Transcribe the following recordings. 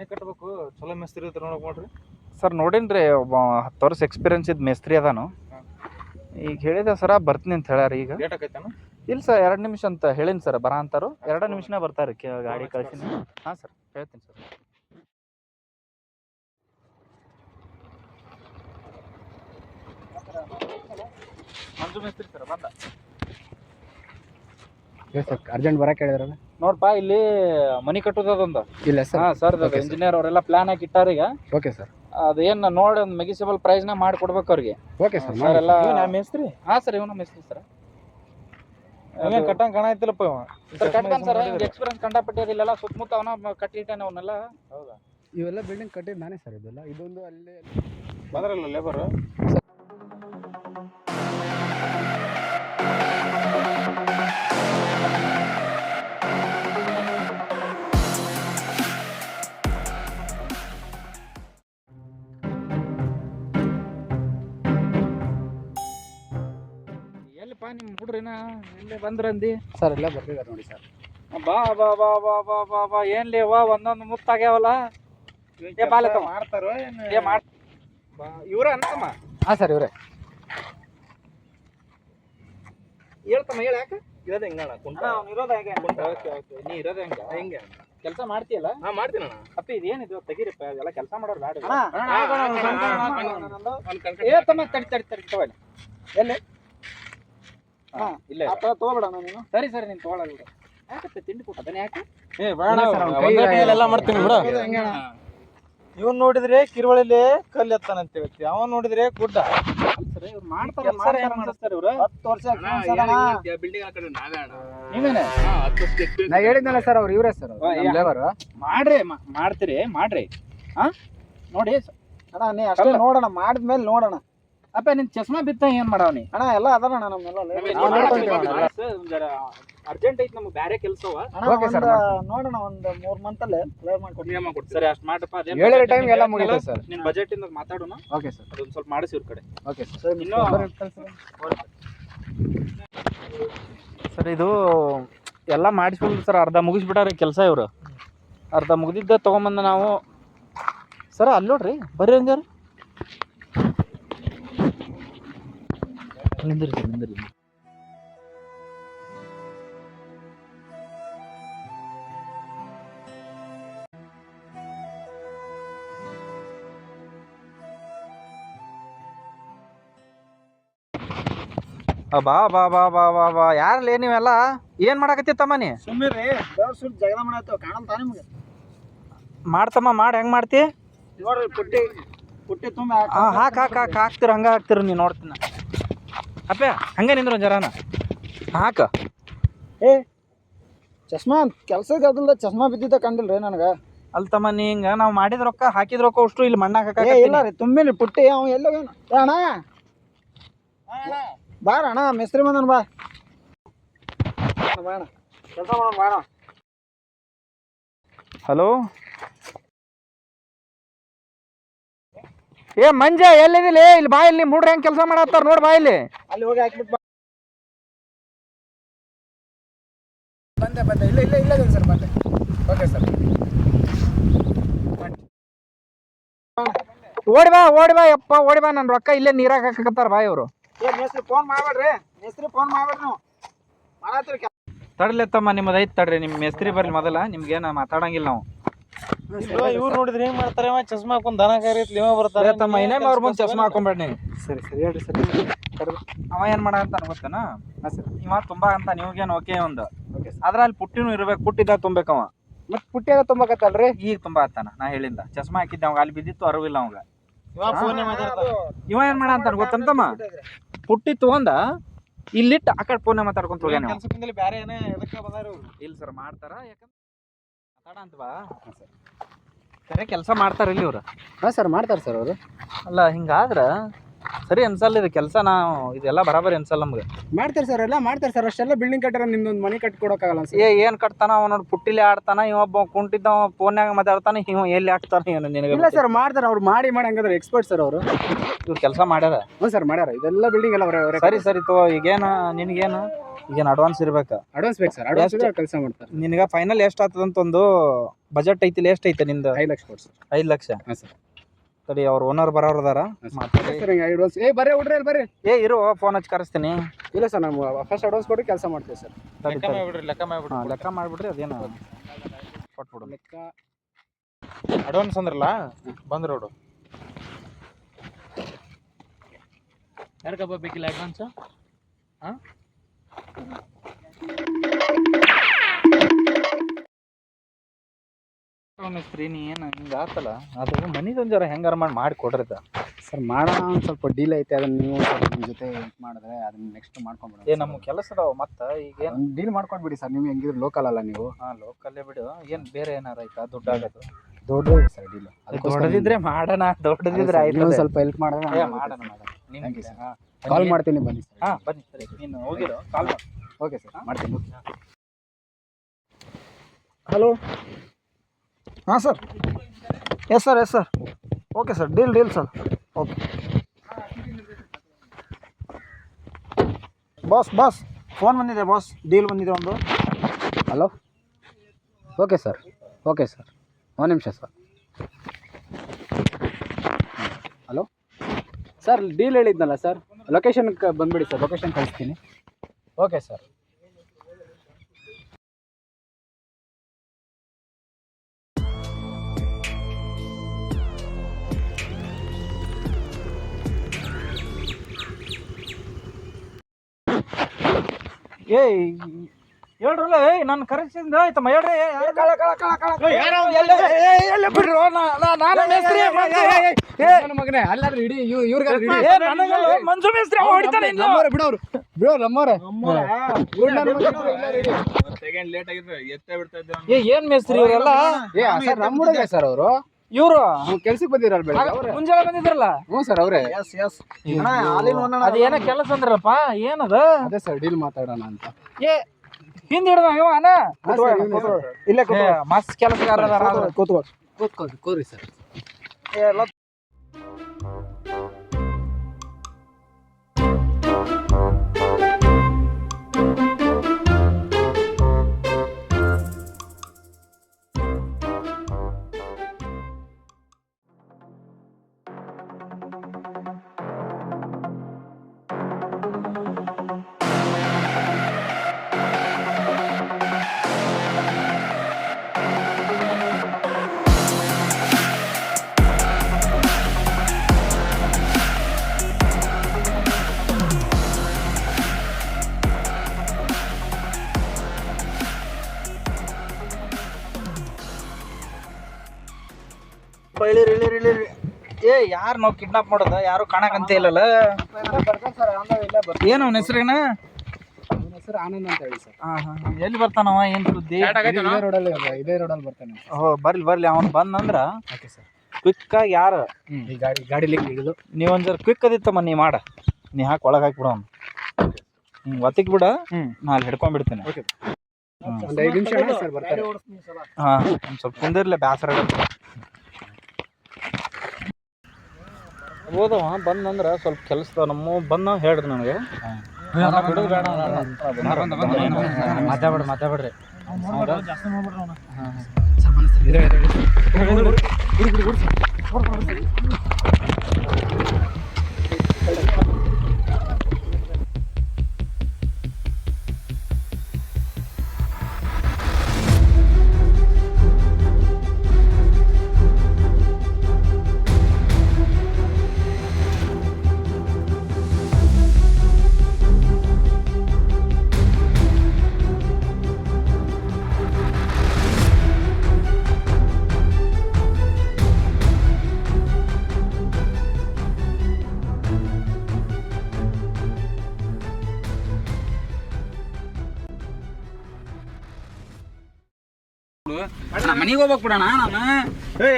ಮನೆ ಕಟ್ಟಬೇಕು ಚಲೋ ಮೇಸ್ತ್ರಿ ಇದ್ರ ನೋಡಕ್ ನೋಡ್ರಿ. ಸರ್ ನೋಡಿನ್ರಿ ಒಬ್ಬ ಹತ್ತು ವರ್ಷ ಎಕ್ಸ್ಪೀರಿಯನ್ಸ್ ಇದ್ದ ಮೇಸ್ತ್ರಿ ಅದಾನು. ಈಗ ಹೇಳಿದೆ ಸರ ಬರ್ತೀನಿ ಅಂತ ಹೇಳ್ಯಾರ ಈಗ. ಲೇಟ್ ಆಕೈತೇನ ಇಲ್ಲ ಸರ್ ಎರಡು ನಿಮಿಷ ಅಂತ ಹೇಳಿನಿ ಸರ್ ಬರ ಅಂತಾರು. ಎರಡು ನಿಮಿಷನೇ ಬರ್ತಾರೆ ಕೆ- ಗಾಡಿ ಕಳ್ಸಿನಿ. ಹಾಂ ಸರ್ ಹೇಳ್ತೀನಿ ಸರ್. ಮಂಜು ಮೇಸ್ತ್ರಿ ಸರ್ ಬಂದ. ಸರ್ ಅರ್ಜೆಂಟ್ ಬರಕ್ಕೆ ಹೇಳಿದ್ರಲ್ಲ? ನೋಡ್ಪಾ ಇಲ್ಲಿ ಮನಿ ಕಟ್ಟೋದೊಂದು ಇಲ್ಲ ಹಾ ಸರ್ Okay, sir. ಇಂಜಿನಿಯರ್ ಅವರೆಲ್ಲ ಪ್ಲಾನ್ ಹಾಕಿ ಇಟ್ಟಾರ ಈಗ. ಓಕೆ ಸರ್ ಅದೇನ್ ನೋಡಿ ಒಂದು ಮೆಗಿಸಬಲ್ ಪ್ರೈಸ್ನ ಮಾಡಿ ಕೊಡ್ಬೇಕು ಅವ್ರಿಗೆ. ಓಕೆ ಸರ್ ಸರ್ ಎಲ್ಲ ನಾ ಮೇಸ್ತ್ರಿ? ಹಾ ಸರ್ ಇವನು ಮೇಸ್ತ್ರಿ ಸರ್ ಅವೇನ್ ಕಟ್ಟಂಗ್ ಕಾಣಾಯ್ತಿಲ್ಲಪ್ಪ ಇವ ಸರ್ ಕಟ್ತಾನ ಸರ್ ಎಕ್ಸ್ಪೀರಿಯನ್ಸ್ ಕಂಡಪಟ್ಟೆ ಇಲ್ಲೆಲ್ಲ ಸುತ್ತಮುತ್ತ ಅವನ ಕಟ್ಟಿಟ್ಟಾನೆ ಅವನ್ನೆಲ್ಲ ಹೌದಾ? ಇವೆಲ್ಲ ಬಿಲ್ಡಿಂಗ್ ಕಟ್ಟಿದ್ದು ನಾನೇ ಸರ್ ಇದೆಲ್ಲ. ಇದೊಂದು ಅಲ್ಲಿ ಬಂದ್ರಲ್ಲ ಲೇಬರ್ ಎಲ್ಲಿಪ್ಪ ನಾ ಇಲ್ಲಿ ಬಂದ್ರಂದಿ ಸರ್ ಎಲ್ಲ ಬರ್ತಿದ್ದಾರೆ ನೋಡಿ ಸರ್. ಬಾ ಬಾ ಬಾ ಬಾ ಬಾ ಬಾ ಬಾ ಏನ್ಲಿ ವಾ ಒಂದೊಂದು ಮುತ್ತಾಗ್ಯಾವಲ್ಲ ಏ ಬಾಲೆ ತಮ್ಮ. ಮಾಡ್ತಾರೋ ಏನ್? ಏ ಮಾಡ್ ಇವ್ರ ಅಂತಮ್ಮ ಹಾಂ ಸರ್ ಇವರೇ. ಹೇಳ್ತಮ್ಮ ಹೇಳ ಯಾಕೆ? ಇರೋದ್ ಹೆಂಗ ಕುಂಟ. ಅವ್ನು ಇರೋದ ಹೆಂಗೆ. Okay okay. ನೀ ಇರೋದ ಹೆಂಗ? ಹೆಂಗೆ? ಕೆಲಸ ಮಾಡ್ತೀಯಲ್ಲ? ಹಾ ಮಾಡ್ತೀನಿ ಅಣ್ಣ. ಅಪ್ಪ ಇದೇನಿದು ತೆಗೀರಿಪ್ಪ ಎಲ್ಲ ಕೆಲಸ ಮಾಡೋರು ಬೇಡ ಏ ತಮ್ಮ ತಡಿ ತಡಿ ತಡಿ ತಗೊಳ್ಳಿ. ಎಲ್ಲಿ? ಹಾ ಆ. ತಗೋಬೇಡ ನೀನು. ಸರಿ ಸರಿ ನೀನು ತಗೊಳ್ಳಿ ಬಿಡು. ತಿಂಡಿ ಯಾಕೆ? ಏ ಇಲ್ಲ ಒಂದೇ ಮಾಡ್ತೀನಿ? ಇವನ್ ನೋಡಿದ್ರೆ ಕಿರುವಳಿಲಿ ಕಲ್ಲು ಎತ್ತಾನಂತ ಹೇಳ್ತಿ ಅವನ್ ನೋಡಿದ್ರೆ ಗುಡ್ಡ. ಸರಿ ಇವ್ರು ಬಿಲ್ಡಿಂಗ್ ಆ ಕಡೆ ಏನ್ ಅನ್ಸುತ್ತಾರೆ ಇವ್ರು. ಹತ್ತು ವರ್ಷ ನಾ ಹೇಳಿದ್ನಲ್ಲ ಸರ್ ಅವ್ರು ಇವರೇ ಸರ್ ಲೇಬರ್ ಮಾಡ್ರಿ ಮಾಡ್ತೀರಿ ಮಾಡ್ರಿ. ಹಾ? ನೋಡಿ ಅಣ್ಣ ನೀ ಅಷ್ಟೇ ನೋಡೋಣ ಮಾಡಿದ್ಮೇಲೆ ನೋಡೋಣ. ಅಪ್ಪ ನಿನ್ ಚಸ್ಮಾ ಬಿತ್ತ ಏನ್ ಮಾಡವ್ನಿ ಅಣ್ಣ ಎಲ್ಲ ಅದಾನ ನಮ್ಮೆಲ್ಲ ಅರ್ಜೆಂಟ್ ಐತಿ ನಮ್ಗೆ ಬೇರೆ ಕೆಲಸವ. ಓಕೆ ಸರ್ ನೋಡೋಣ ಒಂದು ಮೂರ್ ಮಂತ್ ಅಲ್ಲಿ ಕ್ಲಿಯರ್ ಮಾಡ್ಕೊಡ್ತೀನಿ. ಸರಿ ಅಷ್ಟು ಮಾಡಪ್ಪ ಅದೇ ಟೈಮ್ ಎಲ್ಲ ಮುಗಿತು ಸರ್. ನಿನ್ ಬಜೆಟ್ ಇಂದ ಮಾತಾಡೋಣ. ಓಕೆ ಸರ್ ಅದೊಂದು ಸ್ವಲ್ಪ ಮಾಡಿಸಿ ಇವ್ರ ಕಡೆ. ಓಕೆ ಸರ್ ಇನ್ನು- ಸರ್ ಇದು ಎಲ್ಲ ಮಾಡಿಸ್ಬಿಡ್ಲಿ ಸರ್ ಅರ್ಧ ಮುಗಿಸ್ಬಿಟ್ಟಾರೆ ಕೆಲಸ ಇವರು. ಅರ್ಧ ಮುಗಿದಿದ್ದ ತಗೊಂಬಂದ ನಾವು. ಸರ್ ಅಲ್ಲಿ ನೋಡ್ರಿ ಬರ್ರಿ ಹಂಗಾರ. ನಿಂದಿರಿ ಸರ್ ನಿಂದಿರಿ ಬಾ ಬಾ ಬಾ ಬಾ ಬಾ ಬಾ. ಯಾರಲ್ಲ ನೀವೆಲ್ಲ? ಏನ್ ಮಾಡಕತ್ತಿತ್ತಮ್ಮ ನೀ? ಸುಮ್ಮನೆ ಜಗಳ ಮಾಡತ್ತವ ಕಾಣಂತ ನಿಮ್ಗೆ? ಮಾಡ್ತಮ್ಮ ಮಾಡಿ ಹೆಂಗ್ ಮಾಡ್ತಿ? ನೋಡ್ರಿ ಪುಟ್ಟಿ ಪುಟ್ಟಿ ತುಂಬ ಹಾಕ್ ಹಾಕ್ ಹಾಕ್ ಹಾಕ್ತಿರ ಹಂಗ ಹಾಕ್ತಿರ ನೀ ನೋಡ್ತೀನ. ಅಪ್ಪ ಹಂಗೆ ನಿಂದ್ರು ಜರಾನ. ಹಾಕ. ಏ ಚಸ್ಮಾ ಕೆಲ್ಸಕ್ಕೆ ಅದಲ್ಲ ಚಸ್ಮಾ ಬಿದ್ದಿದ್ದ ಕಂಡಿಲ್ರಿ ನನಗೆ. ಅಲ್ತಮ್ಮ ನೀ ಹಿಂಗ ನಾವು ಮಾಡಿದ ರೊಕ್ಕ ಹಾಕಿದ ರೊಕ್ಕ ಅಷ್ಟು ಇಲ್ಲಿ ಮಣ್ಣಾಗ ಏ ಇಲ್ಲ ರೀ ತುಂಬಿನಿ ಪುಟ್ಟಿ ಅವ ಅಣ್ಣ. ಬಾರ ಅಣ್ಣ ಮಿಸ್ತ್ರಿ ಬಂದನ್ ಬಾ. ಬಾ ಅಣ್ಣ ಕೆಲಸ ಮಾಡೋಣ ಬಾಣ ಹಲೋ? ಏ ಮಂಜ ಎಲ್ಲಿದಿಲ್ಲ ಇಲ್ಲಿ ಬಾ ಇಲ್ಲಿ ಮೂಡ್ರಿ ಹೆಂಗ್ ಕೆಲಸ ಮಾಡತ್ತಾರ ನೋಡ್ ಬಾ ಇಲ್ಲಿ ಅಲ್ಲಿ ಹೋಗಿ ಹಾಕ್ಬಿಟ್ಟು ಬಂದೆ ಬಂದೆ. ಇಲ್ಲ ಇಲ್ಲ ಇಲ್ಲ ಸರ್ ಬಂದೆ. Okay sir. ಓಡಿ ಬಾ ಓಡಿ ಬಾ ಯಪ್ಪ ಓಡಿ ಬಾ. ನನ್ನ ರೊಕ್ಕ ಇಲ್ಲೇ ನೀರಾಗ ಹಾಕಕತ್ತಾರ ಬಾಯಿ ಇವರು. ಏ ಮೇಸ್ತ್ರಿ ಫೋನ್ ಮಾಡ್ಬೇಡ್ರಿ. ಮೇಸ್ತ್ರಿ ಫೋನ್ ಮಾಡ್ಬೇಡ್ರಿ ನೀವು. ಮಾಡತ್ತೀರಿ ಕೆಲ್ಸ. ತಮ್ಮ ನಿಮ್ಮದು ಐತ್ ತಡ್ರಿ. ನಿಮ್ಮ ಮೇಸ್ತ್ರಿ ಬರ್ಲಿ ಮೊದಲ. ನಿಮ್ಗೇನ ಮಾತಾಡಂಗಿಲ್ಲ ನಾವು. ಇವ್ರು ನೋಡಿದ್ರೆ ಏನ್ ಮಾಡ್ತಾರೆ? ಚಸ್ಮಾ ಹಾಕೊಂಡ್ ದನ ಕರಿ ಇವ ಬರ್ತಾರೆ ತಮ್ಮ ಇನ್ನೇಮ್ ಅವ್ರ ಮುಂದೆ ಚಸ್ಮಾ ಹಾಕೊಂಬೇಡ ಸರಿ ಸರಿ ಹೇಳ್ರಿ ಸರಿ ಅವ ಏನ್ ಮಾಡ ಅಂತ ಗೊತ್ತೇನ? ಹಾಂ ಸರ್. ಇವ ತುಂಬಾ ಅಂತ ನಿಮ್ಗೇನ್ ಓಕೆ ಒಂದು. ಅದ್ರ ಅಲ್ಲಿ ಪುಟ್ಟಿನೂ ಇರ್ಬೇಕು ಪುಟ್ಟಿದ ತುಂಬಬೇಕವ ಮತ್ತೆ ಪುಟ್ಟಿಯಾಗ ತುಂಬಕತ್ತಲ್ರಿ? ಈಗ ತುಂಬಾ ಆತನ ನಾ ಹೇಳಿಂದ. ಚಸ್ಮಾ ಹಾಕಿದ್ದೆ ಅವಾಗ ಅಲ್ಲಿ ಬಿದ್ದಿತ್ತು ಅರಿವಿಲ್ಲ ಅವಾಗ. ಇವ ಫೋನ್ ಮಾತಾಡ್ತಾರ ಇವ ಏನ್ ಮಾಡ ಅಂತ ಗೊತ್ತಂತಮ್ಮ ಪುಟ್ಟಿ ತಗೊಂಡ ಇಲ್ಲಿಟ್ಟು ಆ ಕಡೆ ಫೋನ್ ಮಾತಾಡ್ಕೊಂತ ಹೋಗ್ಯಾನ ಏನೇ ಇಲ್ಲ ಸರ್ ಮಾಡ್ತಾರ ಯಾಕಂದ್ರೆ ಮಾತಾಡ ಅಂತ ಬಾ ಸರಿ. ಕೆಲಸ ಮಾಡ್ತಾರ ಇಲ್ಲಿ ಇವ್ರು. ಹಾಂ ಸರ್ ಮಾಡ್ತಾರೆ ಸರ್ ಅವರು. ಅಲ್ಲ ಹಿಂಗಾದ್ರ ಸರಿ ಅನ್ಸಲ್ಲ ಇದು ಕೆಲಸ ನಾವು ಇದೆಲ್ಲ ಬರಾಬರಿ ಅನ್ಸಲ್ಲ ನಮ್ಗೆ. ಮಾಡ್ತಾರೆ ಸರ್ ಎಲ್ಲ ಮಾಡ್ತಾರೆ ಸರ್ ಅಷ್ಟೆಲ್ಲ ಬಿಲ್ಡಿಂಗ್ ಕಟ್ಟಾರ ನಿಮ್ದೊಂದು ಮನೆ ಕಟ್ಕೊಡಕ್ಕಾಗಲ್ಲ ಏ ಏನು ಕಟ್ತಾನ ಅವ ನೋಡಿ ಪುಟ್ಟಿಲಿ ಆಡ್ತಾನ ಇವೊಬ್ಬ ಕುಂಟಿದ್ದ ಫೋನ್ಯಾಗ ಮಾತಾಡ್ತಾನ ಇವ ಎಲ್ಲಿ ಹಾಕ್ತಾನ ಏನು ನಿನಗೆ ಇಲ್ಲ ಸರ್ ಮಾಡ್ತಾರೆ ಅವ್ರು ಮಾಡಿ ಮಾಡಿ ಹಂಗಾದ್ರೆ ಎಕ್ಸ್ಪರ್ಟ್ ಸರ್ ಅವರು. ಇವ್ರು ಕೆಲಸ ಮಾಡ್ಯಾರ? ಹ್ಞೂ ಸರ್ ಮಾಡ್ಯಾರ. ಇದೆಲ್ಲ ಬಿಲ್ಡಿಂಗ್ ಎಲ್ಲ ಅವರೇ ಸರಿ ಸರಿ ತೋ ಈಗೇನು ನಿನಗೇನು? ಈಗೇನು ಅಡ್ವಾನ್ಸ್ ಇರ್ಬೇಕು? ಅಡ್ವಾನ್ಸ್ ಬೇಕು ಸರ್ ಅಡ್ವಾನ್ಸ್? ಕೆಲಸ ಮಾಡ್ತಾರೆ. ನಿನಗೆ ಫೈನಲ್ ಎಷ್ಟು ಆಗ್ತದಂತ ಒಂದು ಬಜೆಟ್ ಐತಿಲ್ಲ ಎಷ್ಟು ಐತೆ ನಿಂದು? ಐದು ಲಕ್ಷ ಕೊಡಿ ಸರ್ ಐದು ಲಕ್ಷ? ಹಾಂ ಸರ್ ಸರಿ ಅವ್ರ ಓನರ್ ಬರೋರ್ ಅದಾರ. ಮಾತಾಡಿ ಸರ್ ಹಿಂಗೆ ಅಡ್ವಾನ್ಸ್ ಏ ಬರ್ರಿ ಹುಡ್ರಿ ಇಲ್ಲಿ ಬರ್ರಿ. ಏ ಇರು ಫೋನ್ ಹಚ್ಚಿ ಕರೆಸ್ತೀನಿ. ಇಲ್ಲ ಸರ್ ನಮ್ಗೆ ಫಸ್ಟ್ ಅಡ್ವಾನ್ಸ್ ಕೊಟ್ಟು ಕೆಲಸ ಮಾಡ್ತೀವಿ ಸರ್. ತಡಿ, ಲೆಕ್ಕ ತಡಿ. ಮಾಡ್ಬಿಡ್ರಿ ಲೆಕ್ಕ ಮಾಡ್ಬಿಡ್ರಿ. ಹಾ, ಲೆಕ್ಕ ಮಾಡಿಬಿಡ್ರಿ ಅದೇನು ಕೊಟ್ಬಿಡು. ಲೆಕ್ಕ. ಅಡ್ವಾನ್ಸ್ ಅಂದ್ರಲ್ಲ ಬಂದ್ರು ನೋಡು ಯಾರಿಗಬ್ಬ ಬೇಕಿಲ್ಲ ಅಡ್ವಾನ್ಸು ಹಾಂ? ಮಿಸ್ತ್ರಿ ನೀ ಏನು ಹಿಂಗೆ ಆತಲ್ಲ? ಅದು ಮನಿದೊಂದು ಜರ ಹೆಂಗಾರ ಮಾಡಿ ಮಾಡಿ. ಸರ್ ಮಾಡೋಣ ಒಂದು ಸ್ವಲ್ಪ ಡೀಲ್ ಐತೆ ಅದನ್ನ ನೀವು ಸ್ವಲ್ಪ ನಿಮ್ಮ ಜೊತೆ ಹೆಲ್ಪ್ ಮಾಡಿದ್ರೆ ಅದನ್ನ ನೆಕ್ಸ್ಟ್ ಮಾಡ್ಕೊಂಡ್ಬಿಡೋಣ ಏ ನಮ್ಮ ಕೆಲಸ ಅದಾವ ಮತ್ತೆ ಈಗೇನು ಏನ್? ಡೀಲ್ ಮಾಡ್ಕೊಂಡ್ಬಿಡಿ ಸರ್ ನೀವು ಹೆಂಗಿದ್ರು ಲೋಕಲ್ ಅಲ್ಲ ನೀವು. ಹಾಂ ಲೋಕಲ್ಲೇ ಬಿಡು. ಏನು ಬೇರೆ ಏನಾರ ಆಯ್ತಾ ದುಡ್ಡು ಆಗೋದು? ದೊಡ್ಡ ಸರ್ ಡೀಲ್ ದೊಡ್ಡದಿದ್ರೆ ಮಾಡೋಣ ದೊಡ್ಡದಿದ್ರೆ ಆಯ್ತು ನೀವು ಸ್ವಲ್ಪ ಹೆಲ್ಪ್ ಮಾಡಿದ್ರೆ ಮಾಡೋಣ ಮಾಡೋಣ. ನಿಮಗೆ ಸರ್. ಹಾಂ ಕಾಲ್ ಮಾಡ್ತೀನಿ ಬನ್ನಿ ಸರ್. ಹಾಂ ಬನ್ನಿ ಸರಿ ನೀನು ಹೋಗಿರೋ ಕಾಲ್ ಮಾಡಿ. ಓಕೆ ಸರ್ ಮಾಡ್ತೀನಿ. ಹಲೋ ಹಾಂ sir. Yes sir yes sir okay sir deal deal sir okay boss boss phone ಬಂದಿದೆ ಬಾಸ್ ಡೀಲ್ ಬಂದಿದೆ ಒಂದು. Hello okay sir okay sir ಒಂದು ನಿಮಿಷ ಸರ್ ಹಲೋ ಸರ್ ಡೀಲ್ ಹೇಳಿದ್ನಲ್ಲ ಸರ್ ಲೊಕೇಶನ್ ಬಂದ್ಬಿಡಿ ಸರ್ ಲೊಕೇಶನ್ ಕಳಿಸ್ತೀನಿ. ಓಕೆ ಸರ್ ಏಯ್ ಹೇಳ್ರಲ್ಲ ಏಯ್ ನಾನು ಕರೆಸಿಂದ ಆಯ್ತಮ್ಮ ಹೇಳ್ರಿ ಮಗನೇ ಅಲ್ಲಾದ್ರೆ ಇಡೀ ಇವ್ರಿಗೆ ಮಂಜು ಮೇಸ್ತ್ರಿ ಅವ ಹೊಡಿತಾನೆ. ಬಿಡೋರು ಬಿಡೋ ನಮ್ಮವ್ರೆ. ಸೆಕೆಂಡ್ ಲೇಟ್ ಆಗಿದ್ರೆ ಎತ್ತೇ ಬಿಡ್ತಾ ಇದ್ದೆ ಏ ಏನ್ ಮೇಸ್ತ್ರಿ ಇವರೆಲ್ಲ? ಏ ಸರ್ ನಮ್ಮ ಹುಡುಗ ಸರ್ ಅವರು. ಇವ್ರು? ಕೆಲ್ಸಕ್ಕೆ ಬಂದಿರಲ್ಲ ಬೆಳಗ್ಗೆ ಅವ್ರೆ. ಮುಂಜಾನೆ ಬಂದಿದ್ರಲ್ಲ? ಹ್ಞೂ ಸರ್ ಅವರೇ. ಎಸ್ ಎಸ್ ಅದು ಏನ ಕೆಲಸ ಅಂದ್ರಲ್ಲಪ್ಪ ಏನದ? ಅದೇ ಸರ್ ಡೀಲ್ ಮಾತಾಡೋಣ ಅಂತ. ಏ ಹಿಂದ್ ಹಿಡ್ದ ಇವ್ನೇ. ಇಲ್ಲೇ ಮಸ್ತ್ ಕೆಲಸಗಾರ ಕೂತ್ಕೊಳ್ಳಿ ಕೂತ್ಕೊಳ್ಳಿ ಕೂರಿ ಸರ್. ಇಳಿರಿ ಇಳಿರಿ ಇಳಿರಿ ಏ ಯಾರು ನಾವು ಕಿಡ್ನಾಪ್ ಮಾಡೋದ? ಯಾರು ಕಾಣಕಂತ ಇಲ್ಲಲ್ಲ? ಏನು ಅವನ ಹೆಸರೇನ ಹೆಸರು ಆನಂದ್ ಅಂತ ಹೇಳಿ ಸರ್. ಹಾ ಹಾ ಎಲ್ಲಿ ಬರ್ತಾನವ? ಏನ್ ಸುದ್ದಿ? ಇದೇ ರೋಡಲ್ಲಿ ಇದೇ ರೋಡಲ್ಲಿ ಬರ್ತಾನೆ. ಓ ಬರ್ಲಿ ಬರ್ಲಿ. ಅವನ್ ಬಂದಂದ್ರ ಓಕೆ ಸರ್. ಕ್ವಿಕ್ ಆಗಿ ಯಾರು? ಈ ಗಾಡಿ ಗಾಡಿಲಿ ಹಿಡಿದು. ನೀವ್ ಒಂದ್ ಜರ ಕ್ವಿಕ್ ಅದಿತ್ತಮ್ಮ ನೀ ಮಾಡ. ನೀ ಹಾಕಿ ಒಳಗೆ ಹಾಕಿ ಅವ್ನು. ಹ್ಮ್ ಒತ್ತಿಕ್ ಬಿಡ. ನಾ ಅಲ್ಲಿ ಹಿಡ್ಕೊಂಡ್ಬಿಡ್ತೀನಿ. ಓಕೆ. ಒಂದು ಐದು ನಿಮಿಷ ಸರ್ ಬರ್ತಾರೆ. ಹಾ ಸ್ವಲ್ಪ ಕುಂದಿರ್ಲಿ ಬ್ಯಾಸರ ಹೋದವ ಬಂದಂದ್ರ ಸ್ವಲ್ಪ ಕೆಲಸದ ನಮ್ಮ ಬಂದ ಹೇಳ್ರಿ ನನಗೆ. ಮಾತಾಡ್ಬೇಡ ಮಾತಾಡ್ಬೇಡ್ರಿ ಮನೆಗೆ ಹೋಗ್ಬೇಕು ಬಿಡೋಣ ನಾನು.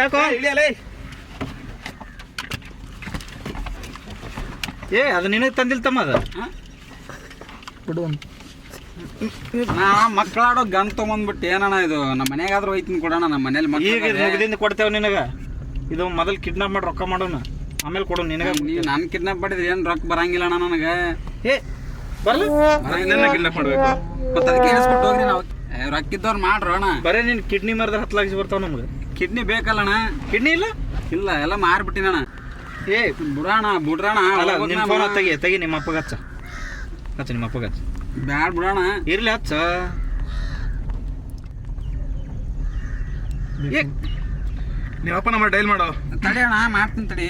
ಯಾಕೋ? ಇಳಿಯಲೇ ಏ ಅದು ನಿನಗೆ ತಂದಿಲ್ಲ ತಮ್ಮ ಅದು? ಬಿಡು ನಾ ಮಕ್ಕಳಾಡೋ ಗನ್ ತೊಗೊಂಡ್ಬಿಟ್ಟು ಏನಣ್ಣ ಇದು ನಮ್ಮ ಮನೆಗಾದ್ರೂ ಹೋಯ್ತೀನಿ ಕೊಡೋಣ ನಮ್ಮ ಮನೇಲಿ ಈಗ ಇದು ಮುಗಿದಿಂದ ಕೊಡ್ತೇವೆ ನಿನಗೆ. ಇದು ಮೊದಲು ಕಿಡ್ನಾಪ್ ಮಾಡಿ ರೊಕ್ಕ ಮಾಡೋಣ. ಆಮೇಲೆ ಕೊಡು ನಿನಗೆ ನೀವು ನಾನು ಕಿಡ್ನಾಪ್ ಮಾಡಿದ್ರೆ ಏನು ರೊಕ್ಕ ಬರಂಗಿಲ್ಲ ಅಣ್ಣ ನನಗೆ? ಏ ಬರಲ್ಲ ಕಿಡ್ನಾಪ್ ಮಾಡಬೇಕು. ಮತ್ತೆ ಅದಕ್ಕೆ ಇಳಿಸ್ಬಿಟ್ಟು ಹೋಗ್ರಿ ನಾವು. ಏ, ರೊಕ್ಕ ಇದ್ದವ್ರು ಮಾಡ್ರು ಅಣ್ಣ. ಬರೇ ನಿನ್ ಕಿಡ್ನಿ ಮರದ ಹತ್ತು ಲಕ್ಷ ಬರ್ತಾವ ನಮ್ಗೆ. ಕಿಡ್ನಿ ಬೇಕಲ್ಲಣ್ಣ. ಕಿಡ್ನಿ ಇಲ್ಲ? ಇಲ್ಲ ಎಲ್ಲ ಮಾರ್ಬಿಟ್ಟಿನಣ್ಣ ಏ ಬಿಡೋಣ ಬಿಡ್ರಣ ಅಲ್ಲ ನಿಮ್ಮ ಫೋನ್ ತೆಗಿ ತೆಗಿ ನಿಮ್ಮ ಅಪ್ಪಗೆ ಹಚ್ಚ. ಹಚ್ಚ ನಿಮ್ಮ ಅಪ್ಪಗೆ ಹಚ್ಚ. ಬ್ಯಾಡ್ ಬಿಡೋಣ. ಇರ್ಲಿ ಹಚ್ಚ. ಏ. ನಿಮ್ಮ ಅಪ್ಪ ನಂಬರ್ ಡೈಲ್ ಮಾಡೋ. ತಡಿ ಅಣ್ಣ ಮಾಡ್ತೀನಿ ತಡಿ.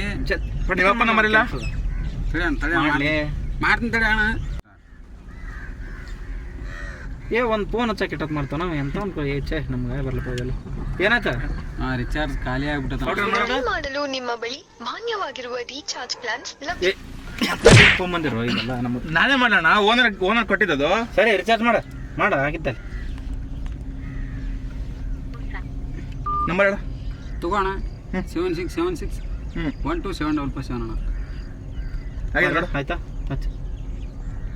ನಿಮ್ಮ ಅಪ್ಪ ನಂಬರ್ ಇಲ್ಲ? ತಡಿ ಅಣ್ಣ ತಡಿ ಮಾಡ್ತೀನಿ ತಡಿ ಅಣ್ಣ. ಏ ಒಂದು ಫೋನ್ ಹಚ್ಚಕ್ಕೆ ಇಟ್ಟತ್ ಮಾಡ್ತಾವ ನಾವು. ಎಂತ ಒಂದು ಏ ಛೇ ನಮ್ಗೆ ಬರ್ಲಪ್ಪ ಇದೆಲ್ಲ ಏನಾಯ್ತ? ಹಾಂ ರಿಚಾರ್ಜ್ ಖಾಲಿ ಆಗ್ಬಿಟ್ಟದ. ಕರೆ ಮಾಡಲು ನಿಮ್ಮ ಬಳಿ ಮಾನ್ಯವಾಗಿರುವ ರೀಚಾರ್ಜ್ ಪ್ಲಾನ್ಸ್ ಲಭ್ಯ. ಫೋನ್ ಬಂದಿರೋ ಇದೆಲ್ಲ ನಮ್ಮ ನಾನೇ ಮಾಡೋಣ ಓನರ್ ಓನರ್ ಕೊಟ್ಟಿದ್ದದು. ಸರಿ ರಿಚಾರ್ಜ್ ಮಾಡ. ಮಾಡ ಆಗಿದ್ದಲ್ಲಿ. ನಂಬರ್ ಹೇಳ. ತಗೋಣ ಸೆವೆನ್ ಸಿಕ್ಸ್ ಸೆವೆನ್ ಸಿಕ್ಸ್ ಹ್ಞೂ one two seven double five seven ಅಣ್ಣ. ಆಗಿದೆ ಆಯ್ತಾ? ಹಚ್ಚ.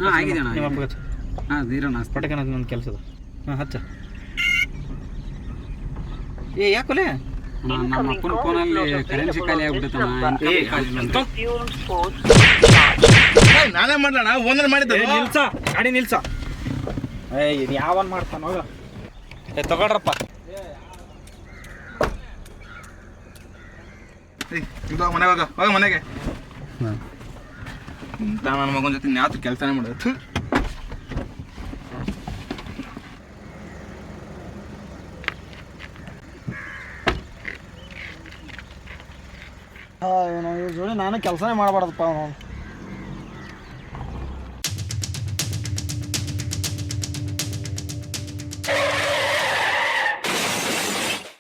ಹಾಂ ಆಗಿದೆ ಅಣ್ಣ ನಿಮ್ಮ ಅಪ್ಪಗೆ ಹಚ್ಚ. ಹಾಂ ಝೀರೋ ಅಣ್ಣ ಪಟಕನ ನನ್ನ ಕೆಲಸದ ಹಾಂ ಹಚ್ಚ. ಏ ಯಾಕೊಲೆ ನಮ್ಮ ಅಪ್ಪನ ಫೋನಲ್ಲಿ ಕರೆನ್ಸಿ ಖಾಲಿ ಏಯ್, ನಾನೇ ಮಾಡೋಣ ಓನರ್ ಮಾಡಿದ್ದು. ನಿಲ್ಸ. ಗಾಡಿ ನಿಲ್ಸ. ಏ ಇದು ಯಾವನ್ ಮಾಡ್ತಾನ ಹೋಗ ಏ ತಗೊಳ್ರಪ್ಪ. ಮನೆಗೆ ಹೋಗ. ಹೋಗ ಮನೆಗೆ. ನನ್ನ ಮಗನ ಜೊತೆ ಯಾವ್ದು ಕೆಲಸನೇ ಮಾಡೋದು. ಜೋಡಿ ನಾನು ಕೆಲಸನೇ ಮಾಡಬಾರ್ದಪ್ಪ ಅವನು.